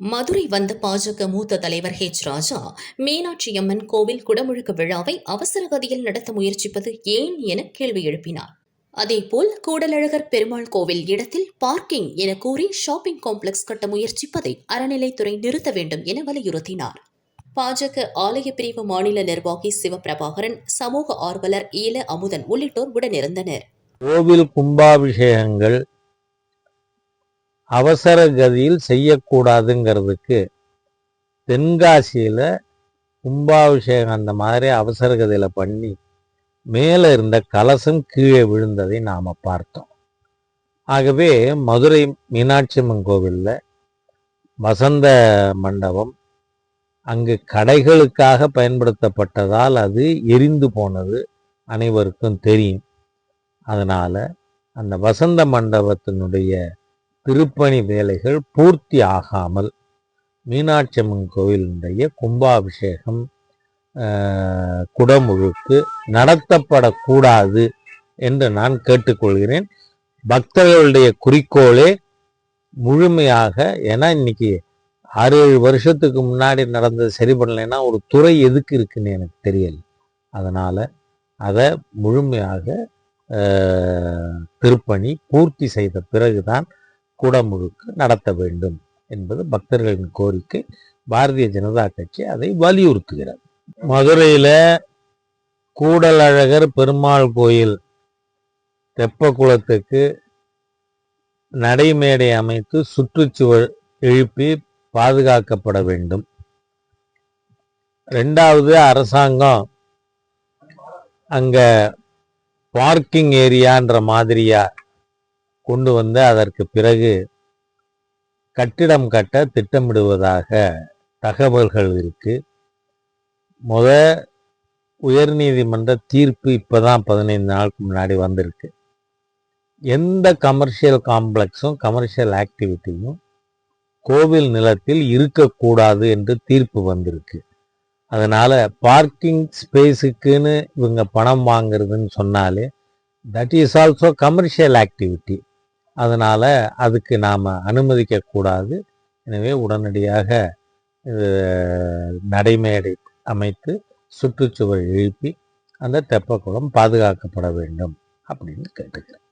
மதுரை வந்த பாஜக மூத்த தலைவர் ஹெச் ராஜா மீனாட்சி அம்மன் கோவில் குடமுழுக்கு விழாவை அவசர கதியில் நடத்த முயற்சிப்பது ஏன் என கேள்வி எழுப்பினார். அதேபோல் கூடலழகர் பெருமாள் கோவில் இடத்தில் பார்க்கிங் என கூறி ஷாப்பிங் காம்ப்ளெக்ஸ் கட்ட முயற்சிப்பதை அறநிலைத்துறை நிறுத்த வேண்டும் என வலியுறுத்தினார். பாஜக ஆலய பிரிவு மாநில நிர்வாகி சிவபிரபாகரன் சமூக ஆர்வலர் ஈல அமுதன் உள்ளிட்டோர் உடனிருந்தனர். கோவில் கும்பாபிஷேகங்கள் அவசர கதியில் செய்யக்கூடாதுங்கிறதுக்கு தென்காசியில் கும்பாபிஷேகம் அந்த மாதிரி அவசர கதியில் பண்ணி மேலே இருந்த கலசம் கீழே விழுந்ததை நாம் பார்த்தோம். ஆகவே மதுரை மீனாட்சி அம்மன் கோவிலில் வசந்த மண்டபம் அங்கு கடைகளுக்காக பயன்படுத்தப்பட்டதால் அது எரிந்து போனது அனைவருக்கும் தெரியும். அதனால் அந்த வசந்த மண்டபத்தினுடைய திருப்பணி வேலைகள் பூர்த்தி ஆகாமல் மீனாட்சி அம்மன் கோவிலுடைய கும்பாபிஷேகம் குடமுழுக்கு நடத்தப்படக்கூடாது என்று நான் கேட்டுக்கொள்கிறேன். பக்தர்களுடைய குறிக்கோளே முழுமையாக ஏன்னா இன்னைக்கு ஆறு ஏழு வருஷத்துக்கு முன்னாடி நடந்தது சரி பண்ணலைன்னா ஒரு துறை எதுக்கு இருக்குன்னு எனக்கு தெரியல. அதனால் அதை முழுமையாக திருப்பணி பூர்த்தி செய்த பிறகுதான் குடமுழுக்கு நடத்த வேண்டும் என்பது பக்தர்களின் கோரிக்கை. பாரதிய ஜனதா கட்சி அதை வலியுறுத்துகிறது. மதுரையில் கூடலழகர் பெருமாள் கோயில் தெப்பக்குளத்துக்கு நடைமேடை அமைத்து சுற்றுச்சுவர் எழுப்பி பாதுகாக்கப்பட வேண்டும். ரெண்டாவது அரசாங்கம் அங்க பார்க்கிங் ஏரியான்ற மாதிரியா கொண்டு வந்து அதற்கு பிறகு கட்டிடம் கட்ட திட்டமிடுவதாக தகவல்கள் இருக்கு. முத உயர்நீதிமன்ற தீர்ப்பு இப்போதான் பதினைந்து நாளுக்கு முன்னாடி வந்திருக்கு. எந்த கமர்ஷியல் காம்ப்ளெக்ஸும் கமர்ஷியல் ஆக்டிவிட்டியும் கோவில் நிலத்தில் இருக்கக்கூடாது என்று தீர்ப்பு வந்திருக்கு. அதனால் பார்க்கிங் ஸ்பேஸுக்குன்னு இவங்க பணம் வாங்குறதுன்னு சொன்னாலே that is also commercial activity அதனால் அதுக்கு நாம் அனுமதிக்கக்கூடாது எனவே உடனடியாக இது நடைமேடை அமைத்து சுற்றுச்சுவர் எழுப்பி அந்த தெப்பக்குளம் பாதுகாக்கப்பட வேண்டும் அப்படின்னு கேட்டுக்கிறேன்.